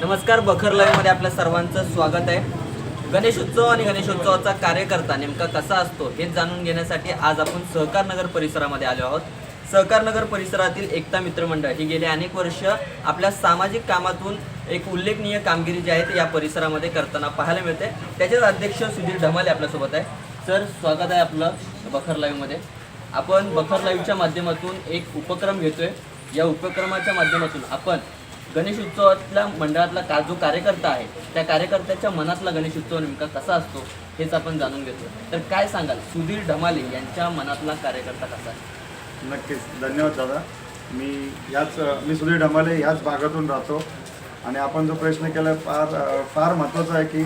नमस्कार बखर लाईव्हमध्ये आपल्या सर्वांचं स्वागत आहे. गणेशोत्सव आणि गणेशोत्सवाचा कार्यकर्ता नेमका कसा असतो हे जाणून घेण्यासाठी आज आपण सहकार नगर परिसरामध्ये आलो आहोत. सहकार नगर परिसरातील एकता मित्रमंडळ ही गेले अनेक वर्ष आपल्या सामाजिक कामातून एक उल्लेखनीय कामगिरी जी आहे ती या परिसरामध्ये करताना पाहायला मिळते. त्याचेच अध्यक्ष सुधीर ढमाले आपल्यासोबत आहे. सर स्वागत आहे आपलं बखर लाईव्हमध्ये आपण बखर लाईव्हच्या माध्यमातून एक उपक्रम घेतोय. या उपक्रमाच्या माध्यमातून आपण गणेश उत्सवातल्या मंडळातला का जो कार्यकर्ता आहे त्या कार्यकर्त्याच्या मनातला गणेश उत्सव नेमका कसा असतो हेच आपण जाणून घेतो तर काय सांगाल? सुधीर ढमाले यांच्या मनातला कार्यकर्ता कसा आहे? नक्कीच. धन्यवाद दादा. मी याच मी सुधीर ढमाले ह्याच भागातून राहतो आणि आपण जो प्रश्न केला फार फार महत्त्वाचा आहे की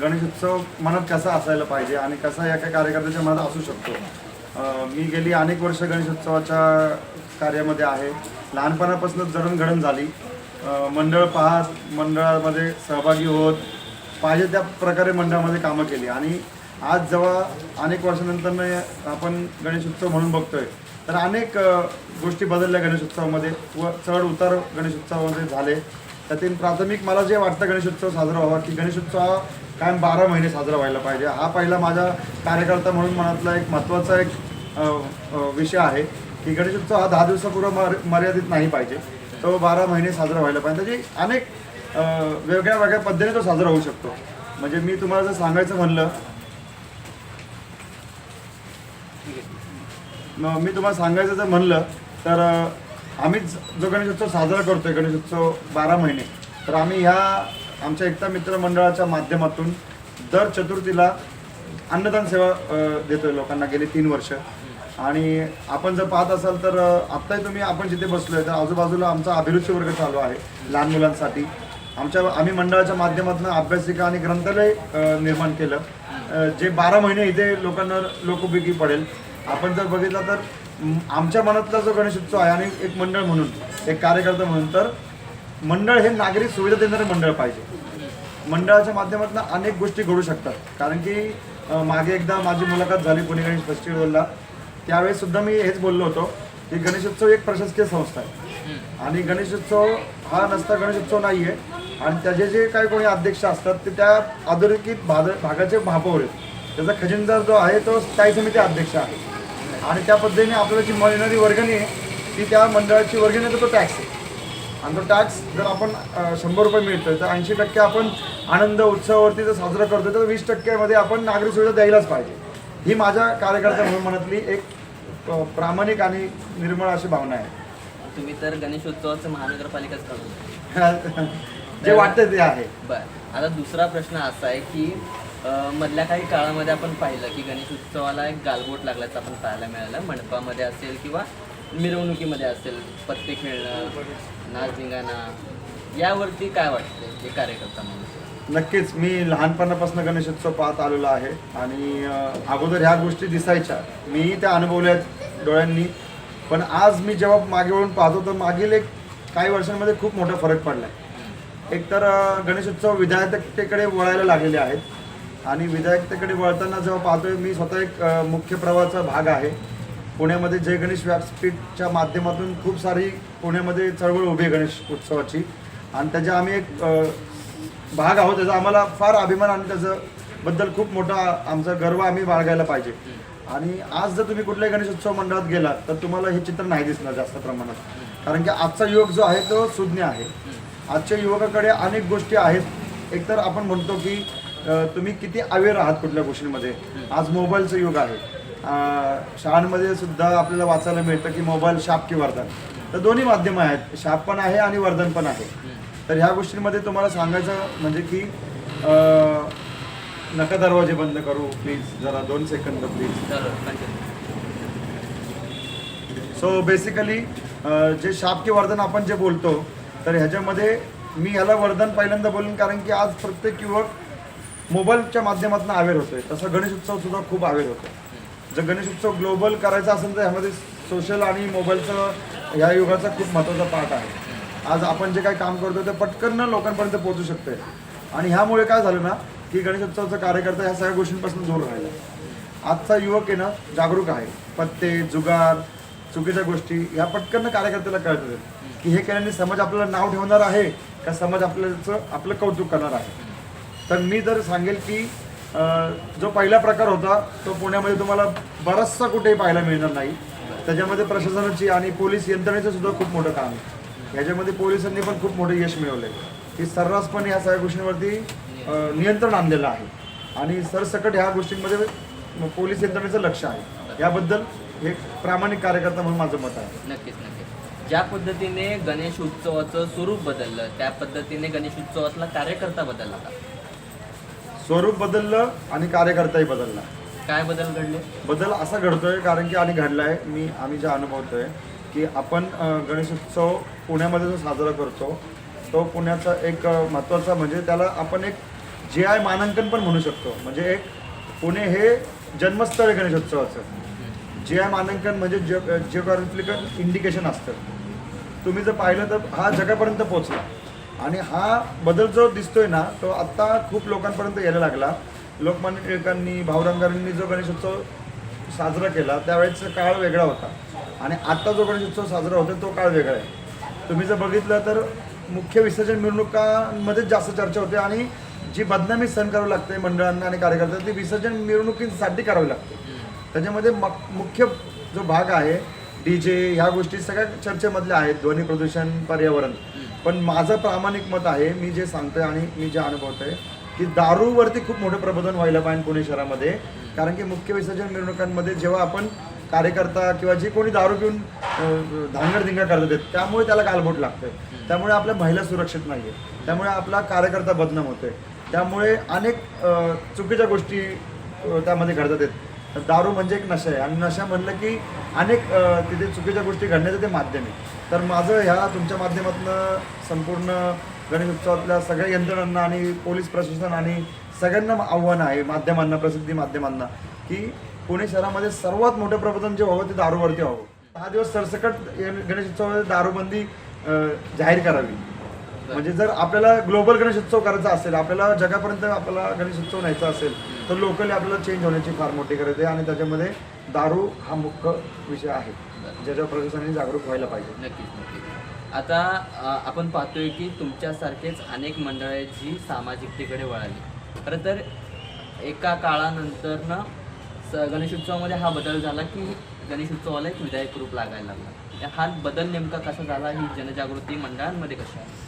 गणेश उत्सव मनात कसा असायला पाहिजे आणि कसा एका कार्यकर्त्याच्या मनात असू शकतो. मी गेली अनेक वर्ष गणेश उत्सवाच्या कार्यामध्ये आहे. लहानपणापासूनच जडणघडण झाली. मंडळ पाहत मंडळामध्ये सहभागी होत पाहिजे त्या प्रकारे मंडळामध्ये कामं केली. आणि आज जेव्हा अनेक वर्षानंतर आपण गणेश उत्सव म्हणून बघतोय तर अनेक गोष्टी बदलल्या गणेश उत्सवामध्ये. व चढ उतार गणेशोत्सवामध्ये झाले. त्यातील प्राथमिक मला जे वाटतं गणेश उत्सव साजरा व्हावा की गणेश उत्सव हा कायम बारा महिने साजरा व्हायला पाहिजे. हा पहिला माझा कार्यकर्ता म्हणून मनातला एक महत्त्वाचा एक विषय आहे की गणेश उत्सव हा दहा दिवसापूर्व मर मर्यादित नाही पाहिजे. तो बारा महिने साजरा व्हायला पाहिजे. त्याची अनेक वेगळ्या वेगळ्या पद्धतीने तो साजरा होऊ शकतो. म्हणजे मी तुम्हाला जर सांगायचं म्हणलं मग मी तुम्हाला सांगायचं जर म्हणलं तर आम्ही जो गणेशोत्सव साजरा करतोय गणेशोत्सव बारा महिने तर आम्ही ह्या आमच्या एकता मित्र मंडळाच्या माध्यमातून दर चतुर्थीला अन्नदान सेवा देतोय लोकांना गेली तीन वर्ष. आणि आपण जर पाहत असाल तर आत्ताही तुम्ही आपण जिथे बसलोय तर आजूबाजूला आमचा अभिरुची वर्ग चालू आहे लहान मुलांसाठी. आमच्या आम्ही मंडळाच्या माध्यमातून अभ्यासिका आणि ग्रंथालय निर्माण केलं. जे बारा महिने इथे लोकांना लोकोपयोगी पडेल. आपण जर बघितलं तर आमच्या मनातला जो गणेशोत्सव आहे आणि एक मंडळ म्हणून एक कार्यकर्ता म्हणून तर मंडळ हे नागरिक सुविधा देणारे मंडळ पाहिजे. मंडळाच्या माध्यमातून अनेक गोष्टी घडू शकतात. कारण की मागे एकदा माझी मुलाखत झाली पुणे गणेश फेस्टिवलला त्यावेळेस सुद्धा मी हेच बोललो होतो की गणेशोत्सव एक प्रशासकीय संस्था आहे. आणि गणेशोत्सव हा नसता गणेशोत्सव नाही आहे आणि त्याचे जे काही कोणी अध्यक्ष असतात ते त्या अधोरेखित भाग भागाचे महापौर आहेत. त्याचा खजिनदार जो आहे तो स्थायी समिती अध्यक्ष आहे. आणि त्या पद्धतीने आपल्याला जी मिळणारी वर्गणी आहे ती त्या मंडळाची वर्गणी आहे तर तो टॅक्स आहे. आणि तो टॅक्स जर आपण शंभर रुपये मिळतोय तर ऐंशी टक्के आपण आनंद उत्सवावरती जर साजरा करतोय तर वीस टक्क्यामध्ये आपण नागरिक सुविधा द्यायलाच पाहिजे. ही माझ्या कार्यकर्त्या म्हणून मनातली एक प्रामाणिक आणि निर्मळ अशी भावना आहे. तुम्ही तर गणेशोत्सवाचं महानगरपालिकाच करतो जे वाटतं ते आहे. बर. आता दुसरा प्रश्न असा आहे की अ, मधल्या काही काळामध्ये आपण पाहिलं की गणेश उत्सवाला एक गालबोट लागल्याचं आपण पाहायला मिळालं. मंडपामध्ये असेल किंवा मिरवणुकीमध्ये असेल पत्ते खेळणं नाच धिंगाणा यावरती काय वाटतं? हे कार्यकर्ता म्हणून. नक्कीच. मी लहानपणापासून गणेशोत्सव पाहत आलेलो आहे आणि अ, अगोदर ह्या गोष्टी दिसायच्या. मीही त्या अनुभवल्या आहेत डोळ्यांनी. पण आज मी जेव्हा मागे वळून पाहतो तर मागील एक काही वर्षांमध्ये खूप मोठा फरक पडला आहे एकतर गणेशोत्सव विधायकतेकडे वळायला लागलेले आहेत. आणि विधायकतेकडे वळताना जेव्हा पाहतोय मी स्वतः एक मुख्य प्रवाहाचा भाग आहे. पुण्यामध्ये जय गणेश व्यासपीठच्या माध्यमातून खूप सारी पुण्यामध्ये चळवळ उभी आहे गणेश उत्सवाची. आणि त्याच्या आम्ही एक भाग आहोत त्याचा आम्हाला फार अभिमान आणि त्याचं बद्दल खूप मोठा आमचा गर्व आम्ही बाळगायला पाहिजे. आणि आज जर तुम्ही कुठल्याही गणेशोत्सव मंडळात गेलात तर तुम्हाला हे चित्र नाही दिसणार जास्त प्रमाणात. कारण की आजचा युवक जो आहे तो सुज्ञ आहे. आजच्या युवकाकडे अनेक गोष्टी आहेत. एकतर आपण म्हणतो की तुम्ही किती अवेअर आहात कुठल्या गोष्टींमध्ये? आज मोबाईलचं युग आहे. शाळांमध्ये सुद्धा आपल्याला वाचायला मिळतं की मोबाईल शाप की वरदान. तर दोन्ही माध्यमं आहेत. शाप पण आहे आणि वरदान पण आहे. तर ह्या गोष्टींमध्ये तुम्हाला सांगायचं म्हणजे की नका दरवाजे बंद करू प्लीज जरा दोन सेकंद प्लीज. सो बेसिकली जे शाप की वर्धन आपण जे बोलतो तर ह्याच्यामध्ये मी ह्याला वर्धन पहिल्यांदा बोलून कारण की आज प्रत्येक युवक मोबाईलच्या माध्यमातून अवेअर होतोय. तसं गणेश उत्सव सुद्धा खूप अवेअर होतो जर गणेश उत्सव ग्लोबल करायचा असेल तर ह्यामध्ये सोशल आणि मोबाईलचं ह्या युगाचा खूप महत्त्वाचा पार्ट आहे. आज आपण जे काही काम करतो ते पटकन लोकांपर्यंत पोहोचू शकतंय. आणि ह्यामुळे काय झालं ना की गणेश उत्सवाचा कार्यकर्ता ह्या सगळ्या गोष्टींपासून दूर राहिला. आजचा युवक आहे ना जागरूक आहे. पत्ते जुगार चुकीच्या गोष्टी ह्या पटकन कार्यकर्त्याला कळतात की हे केल्याने समाज आपल्याला नाव ठेवणार आहे का समाज आपल्याचं आपलं कौतुक करणार आहे? तर मी जर सांगेल की जो पहिला प्रकार होता तो पुण्यामध्ये तुम्हाला बराचसा कुठेही पाहायला मिळणार नाही. त्याच्यामध्ये प्रशासनाची आणि पोलीस यंत्रणेचं सुद्धा खूप मोठं काम आहे. ह्याच्यामध्ये पोलिसांनी पण खूप मोठं यश मिळवलं आहे की सर्रासपणे ह्या सगळ्या गोष्टींवरती नियंत्रण आणलेलं आहे. आणि सरसकट ह्या गोष्टींमध्ये पोलीस यंत्रणेचं लक्ष आहे. याबद्दल हे प्रामाणिक कार्यकर्ता म्हणून माझं मत आहे. नक्कीच नक्कीच. ज्या पद्धतीने गणेश उत्सवाचं स्वरूप बदललं त्या पद्धतीने गणेश उत्सवातला कार्यकर्ता बदलला का? स्वरूप बदललं आणि कार्यकर्ताही बदलला. काय बदल घडले? बदल असा घडतोय कारण की आणि घडलाय. मी आम्ही जे अनुभवतोय की आपण अं, गणेशोत्सव पुण्यामध्ये जो साजरा करतो तो पुण्याचा एक महत्त्वाचा म्हणजे त्याला आपण एक जे आय मानांकन पण म्हणू शकतो. म्हणजे एक पुणे हे जन्मस्थळ आहे गणेशोत्सवाचं. जे आय मानांकन म्हणजे जिओग्राफिकल इंडिकेशन असतं. तुम्ही जर पाहिलं तर हा जगापर्यंत पोचला आणि हा बदल जो दिसतोय ना तो आत्ता खूप लोकांपर्यंत यायला लागला. लोकमान्य टिळकांनी भाऊरांगांनी जो गणेशोत्सव साजरा केला त्यावेळेचा काळ वेगळा होता. आणि आत्ता जो गणेशोत्सव साजरा होतो तो काळ वेगळा आहे. तुम्ही जर बघितलं तर मुख्य विसर्जन मिरवणुकांमध्येच जास्त चर्चा होते आणि जी बदनामी सहन करावी लागते मंडळांना आणि कार्यकर्त्यांना ती विसर्जन मिरवणुकींसाठी करावी लागते. त्याच्यामध्ये मक- मुख्य जो भाग आहे डी जे ह्या गोष्टी सगळ्या चर्चेमधल्या आहेत ध्वनी प्रदूषण पर्यावरण. पण माझं प्रामाणिक मत आहे मी जे सांगतोय आणि मी जे अनुभवतोय की दारूवरती खूप मोठं प्रबोधन व्हायला पाहिजे पुणे शहरामध्ये. कारण की मुख्य विसर्जन मिरवणुकांमध्ये जेव्हा आपण कार्यकर्ता किंवा जे कोणी दारू पिऊन धांगडधिंगा करतात आहेत, त्यामुळे त्याला गालबोट लागतंय. त्यामुळे आपल्या महिला सुरक्षित नाही आहे त्यामुळे आपला कार्यकर्ता बदनाम होतोय. त्यामुळे अनेक चुकीच्या गोष्टी त्यामध्ये घडतात. आहेत दारू म्हणजे एक नशा आहे. आणि नशा म्हणलं की अनेक तिथे चुकीच्या गोष्टी घडण्याचं ते माध्यम आहे. तर माझं ह्या तुमच्या माध्यमातून संपूर्ण गणेश उत्सवातल्या सगळ्या यंत्रणांना आणि पोलीस प्रशासन आणि सगळ्यांना आव्हान आहे माध्यमांना प्रसिद्धी माध्यमांना की पुणे शहरामध्ये सर्वात मोठं प्रबोधन जे व्हावं ते दारूवरती व्हावं. दहा दिवस सरसकट गणेशोत्सवामध्ये गणेश उत्सवामध्ये दारूबंदी जाहीर करावी. म्हणजे जर आपल्याला ग्लोबल गणेशोत्सव करायचा असेल आपल्याला जगापर्यंत आपल्याला गणेशोत्सव न्यायचा असेल तर लोकली आपल्याला चेंज होण्याची फार मोठी गरज आहे आणि त्याच्यामध्ये दारू हा मुख्य विषय आहे. ज्याच्यावर प्रशासनाने जागरूक व्हायला पाहिजे. नक्कीच नक्कीच. आता आपण पाहतोय की तुमच्यासारखेच अनेक मंडळ आहेत जी सामाजिकतेकडे वळाली. खरं तर एका काळानंतर ना गणेशोत्सवामध्ये हा बदल झाला की गणेशोत्सवाला एक विधायक रूप लागायला लागला. हा बदल नेमका कसा झाला ही जनजागृती मंडळांमध्ये कशी आहे?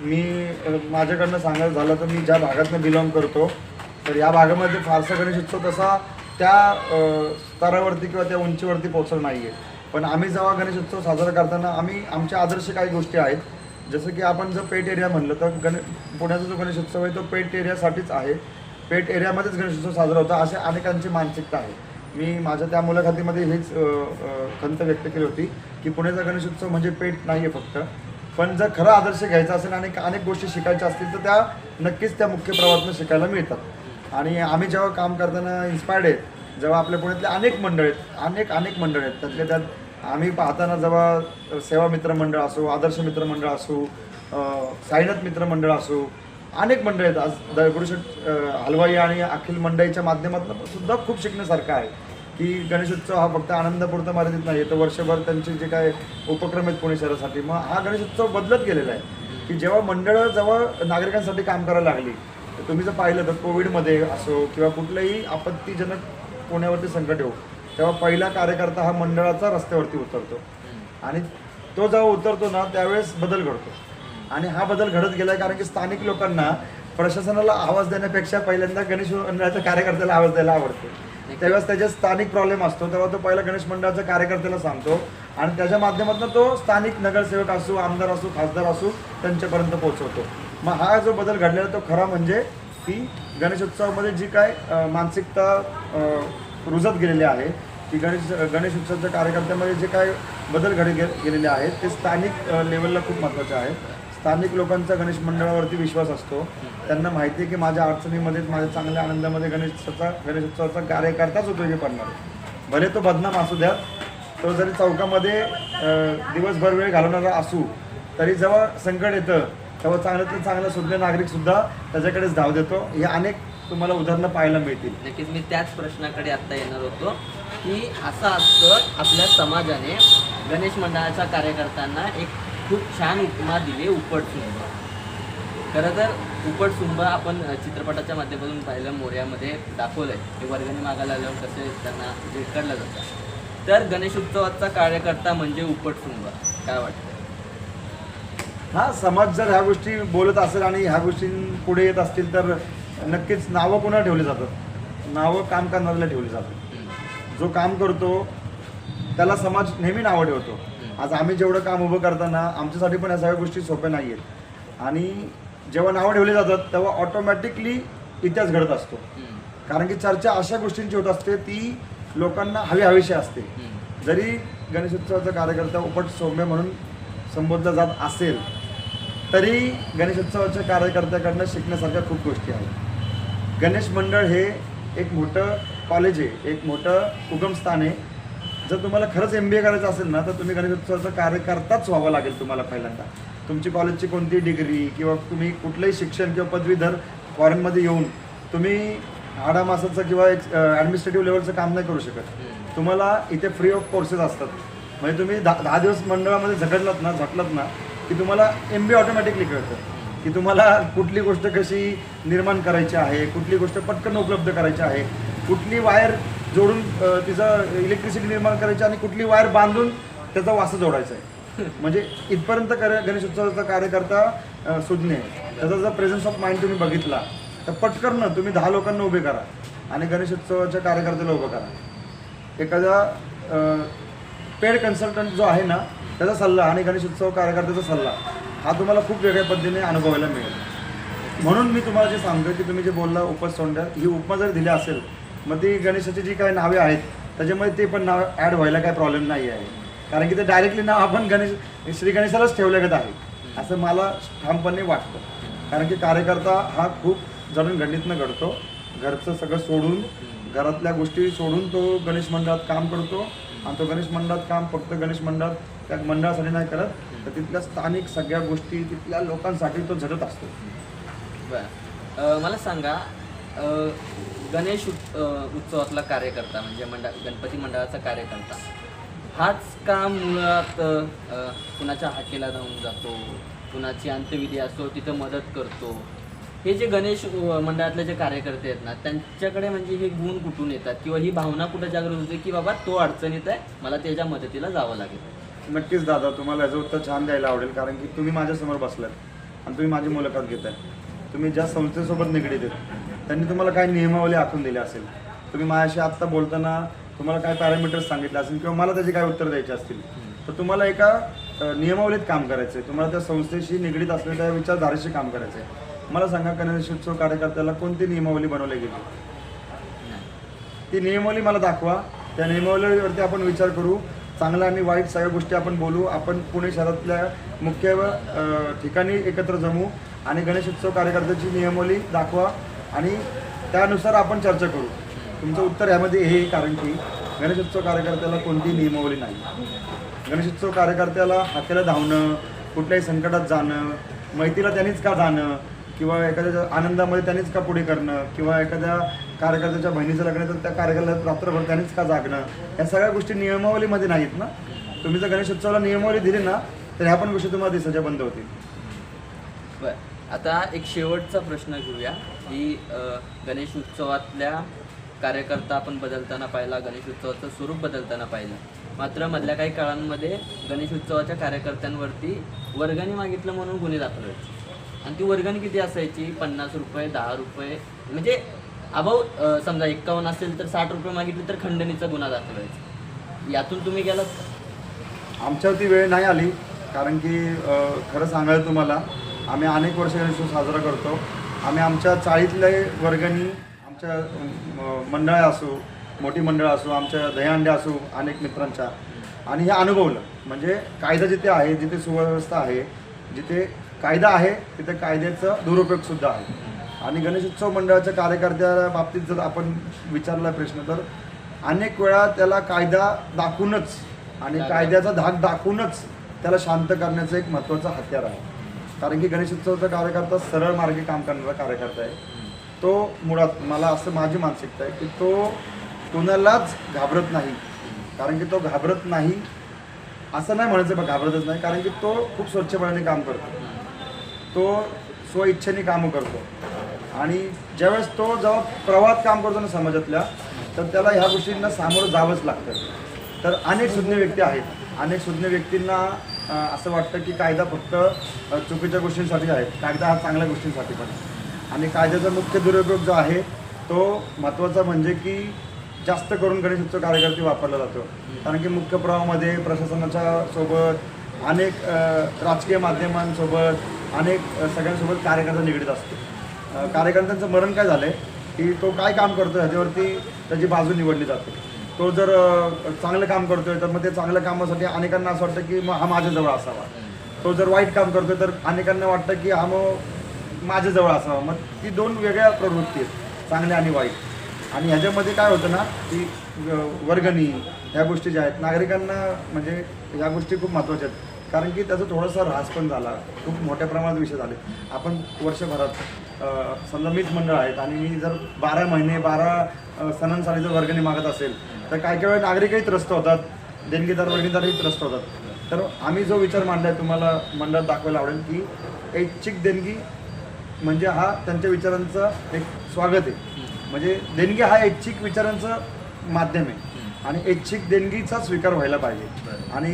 मी माझ्याकडनं सांगायचं झालं तर मी ज्या भागातनं बिलॉंग करतो तर या भागामध्ये फारसा गणेशोत्सव तसा त्या स्तरावरती किंवा त्या उंचीवरती पोहोचला नाही आहे पण आम्ही जेव्हा गणेशोत्सव साजरा करताना आम्ही आमच्या आदर्श काही गोष्टी आहेत. जसं की आपण जर पेट एरिया म्हणलं तर गणे पुण्याचा जो गणेशोत्सव आहे तो पेट एरियासाठीच आहे. पेठ एरियामध्येच गणेशोत्सव साजरा होता असे अनेकांची मानसिकता आहे. मी माझ्या त्या मुलाखतीमध्ये हेच खंत व्यक्त केली होती की पुण्याचा गणेशोत्सव म्हणजे पेठ नाही आहे फक्त. पण जर खरा आदर्श घ्यायचा असेल आणि अनेक गोष्टी शिकायच्या असतील तर त्या नक्कीच त्या मुख्य प्रवाहातून शिकायला मिळतात. आणि आम्ही जेव्हा काम करताना इन्स्पायर्ड आहेत जेव्हा आपल्या पुण्यातले अनेक मंडळ आहेत अनेक अनेक मंडळ आहेत त्यातल्या त्यात आम्ही पाहताना जेव्हा सेवा मित्र मंडळ असो आदर्श मित्र मंडळ असो साईनाथ मित्र मंडळ असो अनेक मंडळी आहेत. आज दगडूशेठ हलवाई आणि अखिल मंडळीच्या माध्यमातून सुद्धा खूप शिकण्यासारखं आहे की गणेशोत्सव हा फक्त आनंदपुरता मर्यादित नाही तर वर्षभर त्यांचे जे काय उपक्रम आहेत पुणे शहरासाठी मग हा गणेशोत्सव बदलत गेलेला आहे. की जेव्हा मंडळं जेव्हा नागरिकांसाठी काम करायला लागली तर तुम्ही जर पाहिलं तर कोविडमध्ये असो किंवा कुठलंही आपत्तीजनक पुण्यावरती संकट येऊ तेव्हा पहिला कार्यकर्ता हा मंडळाचा रस्त्यावरती उतरतो. आणि तो जेव्हा उतरतो ना त्यावेळेस बदल घडतो. आणि हा बदल घडत गेला कारण की स्थानिक लोकांना प्रशासनाला आवाज देण्यापेक्षा पहिल्यांदा गणेश मंडळाच्या कार्यकर्त्याला आवाज द्यायला आवडतो. त्यावेळेस त्याच्या स्थानिक प्रॉब्लेम असतो. तेव्हा तो पहिला गणेश मंडळाच्या कार्यकर्त्याला सांगतो आणि त्याच्या माध्यमातून तो स्थानिक नगरसेवक असू आमदार असो खासदार असू त्यांच्यापर्यंत पोहोचवतो. मग हा जो बदल घडलेला तो खरा म्हणजे की गणेशोत्सवामध्ये जी काय मानसिकता रुजत गेलेली आहे की गणेश गणेश उत्सवाच्या कार्यकर्त्यामध्ये जे काय बदल घडे गेलेले आहेत ते स्थानिक लेवलला खूप महत्त्वाचे आहे स्थानिक लोकांचा गणेश मंडळावरती विश्वास असतो. त्यांना माहिती आहे की माझ्या अडचणीमध्ये माझ्या चांगल्या आनंदामध्ये गणेशोत्सवाचा गणेशोत्सवाचा कार्यकर्ताच उपयोगी पडणार भले तो बदनाम असू द्या तो जरी चौकामध्ये दिवसभर वेळ घालवणारा असू तरी जेव्हा संकट येतं तेव्हा चांगल्यातलं चांगला सुज्ञ नागरिकसुद्धा त्याच्याकडेच धाव देतो. हे अनेक तुम्हाला उदाहरणं पाहायला मिळतील. नक्कीच मी त्याच प्रश्नाकडे आत्ता येणार होतो की असं असतं आपल्या समाजाने गणेश मंडळाच्या कार्यकर्त्यांना एक खूप छान उपमा दिली उपट सुंदर खरं तर उपट सुंब आपण चित्रपटाच्या माध्यमातून पाहिलं मोर्यामध्ये दाखवलंय. की वर्गणी मागायला आल्यावर कसे त्यांना झेडकाडलं जातं. तर गणेश उत्सवाचा कार्यकर्ता म्हणजे उपट सुंब. काय वाटतं हा समाज जर ह्या गोष्टी बोलत असेल आणि ह्या गोष्टी पुढे येत असतील तर नक्कीच नावं कोणाला ठेवली जातात. नावं काम करणाऱ्याला ठेवली जातात. जो काम करतो त्याला समाज नेहमी नावं ठेवतो. आज आम्ही जेवढं काम उभं करताना आमच्यासाठी पण या सगळ्या गोष्टी सोप्या नाही आहेत आणि जेव्हा नावं ठेवली जातात तेव्हा ऑटोमॅटिकली इतिहास घडत असतो. कारण की चर्चा अशा गोष्टींची होत असते ती लोकांना हवी हवीशी असते. जरी गणेशोत्सवाचा कार्यकर्ता उपट सौम्य म्हणून संबोधला जात असेल तरी गणेशोत्सवाच्या कार्यकर्त्याकडनं शिकण्यासारख्या खूप गोष्टी आहेत. गणेश मंडळ हे एक मोठं कॉलेज आहे एक मोठं उगमस्थान आहे. जर तुम्हाला खरंच एम बी ए करायचं असेल ना तर तुम्ही गणेशोत्सवाचा कार्यकर्ताच व्हावं लागेल तुम्हाला पहिल्यांदा. तुमची कॉलेजची कोणती डिग्री किंवा तुम्ही कुठलंही शिक्षण किंवा पदवीधर फॉरेनमध्ये येऊन तुम्ही आडामासाचं किंवा एक ॲडमिनिस्ट्रेटिव्ह लेवलचं काम नाही करू शकत. तुम्हाला इथे फ्री ऑफ कोर्सेस असतात. म्हणजे तुम्ही दहा दहा दिवस मंडळामध्ये झगडलात ना झटलात ना की तुम्हाला एम बी ऑटोमॅटिकली कळतं. की तुम्हाला कुठली गोष्ट कशी निर्माण करायची आहे कुठली गोष्ट पटकन उपलब्ध करायची आहे कुठली वायर जोडून तिचा तिचं इलेक्ट्रिसिटी निर्माण करायची आणि कुठली वायर बांधून त्याचा वास जोडायचा आहे. म्हणजे इथपर्यंत कर गणेशोत्सवाचा कार्यकर्ता सुज्ञ आहे. त्याचा जर प्रेझन्स ऑफ माइंड तुम्ही बघितला तर पटकन तुम्ही दहा लोकांना उभे करा आणि गणेशोत्सवाच्या कार्यकर्त्याला उभं करा. एखादा पेड कन्सल्टंट जो आहे ना त्याचा सल्ला आणि गणेशोत्सव कार्यकर्त्याचा सल्ला हा तुम्हाला खूप वेगळ्या पद्धतीने अनुभवायला मिळेल. म्हणून मी तुम्हाला जे सांगतो की तुम्ही जे बोलला उपज सोंड्या ही उपमा जर दिली असेल मग ती गणेशाची जी काही नावे आहेत त्याच्यामध्ये ते पण नाव ॲड व्हायला काही प्रॉब्लेम नाही आहे. कारण की ते डायरेक्टली नाव आपण गणेश श्री गणेशालाच ठेवल्यागत आहे. असं मला ठामपणे वाटतं. कारण की कार्यकर्ता हा खूप जणून गणितनं घडतो. घरचं सगळं सोडून घरातल्या गोष्टी सोडून तो गणेश मंडळात काम करतो. आणि तो गणेश मंडळात काम फक्त गणेश मंडळात त्या मंडळासाठी नाही करत. तर तिथल्या स्थानिक सगळ्या गोष्टी तिथल्या लोकांसाठी तो झडत असतो. बरं. मला सांगा गणेश उत्सवातला कार्यकर्ता म्हणजे मंडळ गणपती मंडळाचा कार्यकर्ता. हाच का मुळात कुणाच्या हाकेला जाऊन जातो कुणाची अंत्यविधी असतो तिथं मदत करतो? हे जे गणेश मंडळातले जे कार्यकर्ते आहेत ना त्यांच्याकडे म्हणजे हे गुण कुठून येतात? किंवा ही भावना कुठं जागृत होते की बाबा तो अडचणीत आहे मला त्याच्या मदतीला जावं लागेल? नक्कीच दादा तुम्हाला याचं उत्तर छान द्यायला आवडेल कारण की तुम्ही माझ्यासमोर बसलात आणि तुम्ही माझी मुलाखत घेताय. तुम्ही ज्या संस्थेसोबत निगडीत आहेत त्यांनी तुम्हाला काय नियमावली आखून दिली असेल? तुम्ही माझ्याशी आत्ता बोलताना तुम्हाला काय पॅरामीटर्स सांगितले असेल किंवा मला त्याचे काय उत्तर द्यायचे असतील? तर तुम्हाला एका नियमावलीत काम करायचं आहे तुम्हाला त्या संस्थेशी निगडीत असलेल्या त्या विचारधारेशी काम करायचं आहे मला सांगा गणेशोत्सव कार्यकर्त्याला कोणती नियमावली बनवली गेली? ती नियमावली मला दाखवा. त्या नियमावलीवरती आपण विचार करू. चांगल्या आणि वाईट सगळ्या गोष्टी आपण बोलू. आपण पुणे शहरातल्या मुख्य ठिकाणी एकत्र जमू आणि गणेशोत्सव कार्यकर्त्याची नियमावली दाखवा. आणि त्यानुसार आपण चर्चा करू. तुमचं उत्तर यामध्ये हे कारण की गणेशोत्सव कार्यकर्त्याला कोणती नियमावली नाही. गणेशोत्सव कार्यकर्त्याला हाकेला धावणं कुठल्याही संकटात जाणं मैत्रीला त्यांनीच का जाणं किंवा एखाद्या आनंदामध्ये त्यांनीच का पुढे करणं किंवा एखाद्या कार्यकर्त्याच्या बहिणीचं लग्न तर त्या कार्यकर्त्याला रात्रभर त्यांनीच का जागणं या सगळ्या गोष्टी नियमावलीमध्ये नाहीत ना? तुम्ही जर गणेशोत्सवाला नियमावली दिली ना तर ह्या पण गोष्टी तुम्हाला दिसायच्या बंद होतील. बर. आता एक शेवटचा प्रश्न घेऊया की गणेश उत्सवातल्या कार्यकर्ता आपण बदलताना पाहिला गणेश उत्सवाचं स्वरूप बदलताना पाहिलं. मात्र मधल्या काही काळांमध्ये गणेश उत्सवाच्या कार्यकर्त्यांवरती वर्गणी मागितलं म्हणून गुन्हे दाखल व्हायचे. आणि ती वर्गणी किती असायची? पन्नास रुपये दहा रुपये म्हणजे अभाव समजा एक्कावन्न असेल तर साठ रुपये मागितले तर खंडणीचा गुन्हा दाखल व्हायचा. यातून तुम्ही गेलात आमच्यावरती वेळ नाही आली कारण की खरं सांगायचं तुम्हाला आम्ही अनेक वर्ष गणेशोत्सव साजरा करतो. आम्ही आमच्या चाळीतले वर्गणी आमच्या मंडळं असो मोठी मंडळं असो आमच्या दहीहंड्या असो अनेक मित्रांच्या. आणि हे अनुभवलं. म्हणजे कायदा जिथे आहे जिथे सुव्यवस्था आहे जिथे कायदा आहे तिथे कायद्याचा दुरुपयोग सुद्धा आहे. आणि गणेशोत्सव मंडळाच्या कार्यकर्त्या बाबतीत जर आपण विचारला प्रश्न तर अनेक वेळा त्याला कायदा दाखवूनच आणि कायद्याचा धाक दाखवूनच त्याला शांत करण्याचं एक महत्त्वाचं हत्यार आहे. कारण की गणेश उत्सवाचा कार्यकर्ता सरळ मार्गे काम करणारा कार्यकर्ता आहे. तो मुळात मला असं माझी मानसिकता आहे की तो कोणालाच घाबरत नाही. कारण की तो घाबरत नाही असं नाही म्हणायचं बघ घाबरतच नाही कारण की तो खूप स्वच्छपणाने काम करतो. तो स्वइच्छेने कामं करतो. आणि ज्यावेळेस तो जेव्हा प्रवाहात काम करतो ना समाजातल्या तर त्याला ह्या गोष्टींना सामोरं जावंच लागतं. तर अनेक सुज्ञ व्यक्ती आहेत. अनेक सुज्ञ व्यक्तींना असं वाटतं की कायदा फक्त चुकीच्या गोष्टींसाठी आहे. कायदा हा चांगल्या गोष्टींसाठी पण आहे. आणि कायद्याचा मुख्य दुरुपयोग जो आहे तो महत्त्वाचा म्हणजे की जास्त करून गणेशोत्सव कार्यकर्ते वापरला जातो. कारण की मुख्य प्रवाहामध्ये प्रशासनाच्या सोबत अनेक राजकीय माध्यमांसोबत अनेक सगळ्यांसोबत कार्यकर्ता निगडीत असतो. कार्यकर्त्यांचं मरण काय झालं आहे की तो काय काम करतो ह्याच्यावरती त्याची बाजू निवडली जाते. तो जर चांगलं काम करतोय तर मग ते चांगलं कामासाठी अनेकांना असं वाटतं की मग हा माझ्याजवळ असावा. तो जर वाईट काम करतोय तर अनेकांना वाटतं की हा मग माझ्याजवळ असावा. मग ती दोन वेगळ्या प्रवृत्ती आहेत चांगल्या आणि वाईट. आणि ह्याच्यामध्ये काय होतं ना की वर्गणी ह्या गोष्टी ज्या आहेत नागरिकांना म्हणजे ह्या गोष्टी खूप महत्त्वाच्या आहेत. कारण की त्याचा थोडासा ऱ्हास पण झाला. खूप मोठ्या प्रमाणात विषय झाले. आपण वर्षभरात समजा मीच मंडळ आहेत आणि मी जर बारा महिने बारा सणांसाठी जर वर्गणी मागत असेल तर काही काही वेळा नागरिकही त्रस्त होतात देणगीदार वर्गणीदारही त्रस्त होतात. तर आम्ही जो विचार मांडला आहे तुम्हाला मंडळात दाखवायला आवडेल की ऐच्छिक देणगी म्हणजे हा त्यांच्या विचारांचं एक स्वागत आहे. म्हणजे देणगी हा ऐच्छिक विचारांचं माध्यम आहे. आणि ऐच्छिक देणगीचा स्वीकार व्हायला पाहिजे. आणि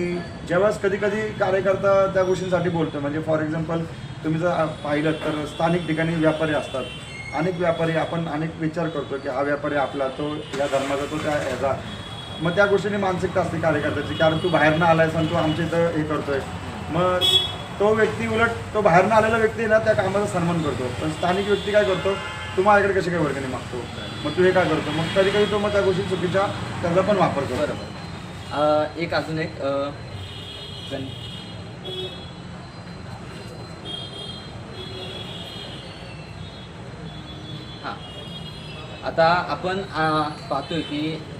ज्यावेळेस कधी कधी कार्यकर्ता त्या गोष्टींसाठी बोलतो म्हणजे फॉर एक्झाम्पल तुम्ही जर पाहिलं तर स्थानिक ठिकाणी व्यापारी असतात. अनेक व्यापारी आपण अनेक विचार करतो की हा व्यापारी आपला तो या धर्माचा तो त्या ह्याचा. मग त्या गोष्टीने मानसिकता असते कार्यकर्त्याची कारण तू बाहेरनं आलायस आणि तू आमच्या इथं हे करतोय मग तो व्यक्ती उलट तो बाहेरनं आलेला व्यक्ती ना त्या कामाचा सन्मान करतो. पण स्थानिक व्यक्ती काय करतो? तू माझ्याकडे कशी काय वर्गणी मागतो? मग तू हे काय करतो? मग कधी कधी तो मग त्या गोष्टी चुकीच्या त्याचा पण वापर करतो. बरोबर. एक अजून एक अ, गण हां आता आपण पाहतोय की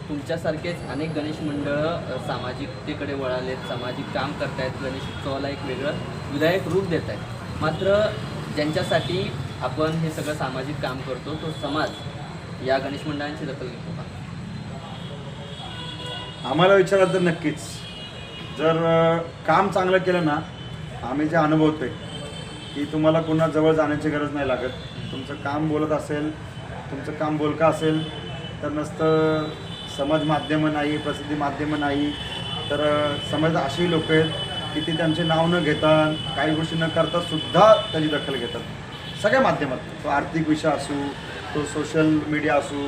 तुमच्यासारखेच अनेक गणेश मंडळं सामाजिकतेकडे वळालेत सामाजिक काम करतायत गणेश उत्सवाला एक वेगळं विधायक रूप देत आहेत मात्र ज्यांच्यासाठी आपण हे सगळं सामाजिक काम करतो तो समाज या गणेश मंडळांची दखल घेतो का? आम्हाला विचारलं तर नक्कीच. जर काम चांगलं केलं ना आम्ही जे अनुभवतोय की तुम्हाला पुन्हा जवळ जाण्याची गरज नाही लागत. तुमचं काम बोलत असेल तुमचं काम बोलकं असेल तर नसतं समाज माध्यमं नाही प्रसिद्धी माध्यमं नाही तर समाज अशी लोक आहेत की ती त्यांचे नाव न घेता काही गोष्टी न करता सुद्धा त्याची दखल घेतात. सगळ्या माध्यमात. तो आर्थिक विषय असू तो सोशल मीडिया असू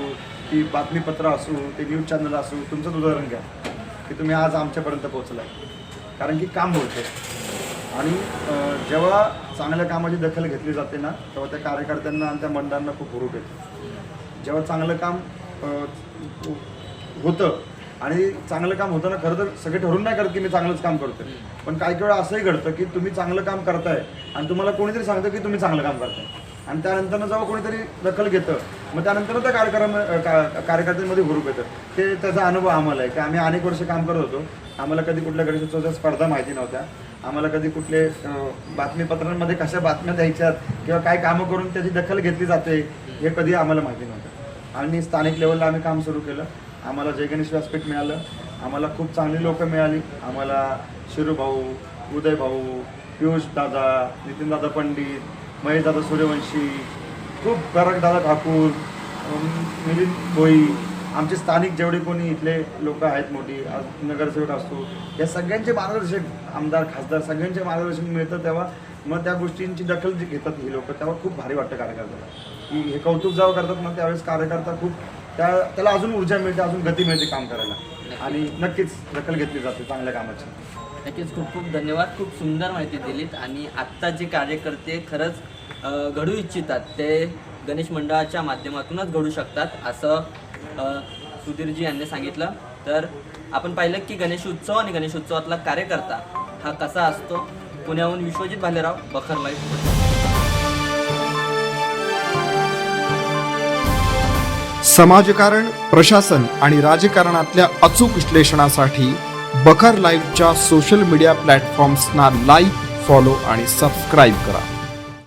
ती बातमीपत्र असू ते न्यूज चॅनल असू तुमचंच उदाहरण घ्या की तुम्ही आज आमच्यापर्यंत पोहोचलाय. कारण की काम बोलते आणि जेव्हा चांगल्या कामाची दखल घेतली जाते ना तेव्हा त्या कार्यकर्त्यांना आणि त्या मंडळांना खूप हुरूप येतो. जेव्हा चांगलं काम हो, होतं आणि चांगलं काम होतं ना खरं तर सगळे ठरून नाही करत की मी चांगलंच काम करतोय. पण काही काही वेळा असंही घडतं की तुम्ही चांगलं काम करताय आणि तुम्हाला कोणीतरी सांगतं की तुम्ही चांगलं काम करताय. आणि त्यानंतर जेव्हा कोणीतरी दखल घेतं मग त्यानंतर त्या कार्यक्रम का- कार्यकर्त्यांमध्ये हुरूप येतं. ते त्याचा अनुभव आम्हाला आहे की आम्ही अनेक वर्ष काम करत होतो. आम्हाला कधी कुठल्या गणेशोत्सवाच्या स्पर्धा माहिती नव्हत्या. आम्हाला कधी कुठले बातमीपत्रांमध्ये कशा बातम्या द्यायच्यात किंवा काय कामं करून त्याची दखल घेतली जाते हे कधी आम्हाला माहिती नव्हतं. आणि स्थानिक लेवलला आम्ही काम सुरू केलं. आम्हाला जयगणेश व्यासपीठ मिळालं. आम्हाला खूप चांगली लोकं मिळाली. आम्हाला शिरूभाऊ उदयभाऊ उदय भाऊ पियुष दादा नितीन दादा पंडित महेश दादा सूर्यवंशी खूप करकदादा ठाकूर मिलिंद भोई आमचे स्थानिक जेवढे कोणी इथले लोक आहेत मोठी आज नगरसेवक असतो या सगळ्यांचे मार्गदर्शक आमदार खासदार सगळ्यांचे मार्गदर्शन मिळतं तेव्हा मग त्या गोष्टींची दखल जी घेतात ही लोक तेव्हा खूप भारी वाटतं कार्यकर्त्याला की हे कौतुक जेव्हा करतात ना त्यावेळेस कार्यकर्ता खूप त्या त्याला अजून ऊर्जा मिळते अजून गती मिळते काम करायला. आणि नक्कीच दखल घेतली जाते चांगल्या कामाची. नक्कीच खूप खूप धन्यवाद. खूप सुंदर माहिती दिलीत. आणि आत्ता जे कार्यकर्ते खरंच घडू इच्छितात ते गणेश मंडळाच्या माध्यमातूनच घडू शकतात असं सुधीरजी यांनी सांगितलं. तर आपण पाहिलं की गणेश उत्सव आणि गणेश उत्सवातला कार्यकर्ता हा कसा असतो? पुण्याहून विश्वजित भालेराव बखर लाईव्ह समाजकारण प्रशासन आणि राजकारणातल्या अचूक विश्लेषणासाठी बखर लाईव्हच्या सोशल मीडिया प्लॅटफॉर्म्सना लाईक फॉलो आणि सबस्क्राईब करा.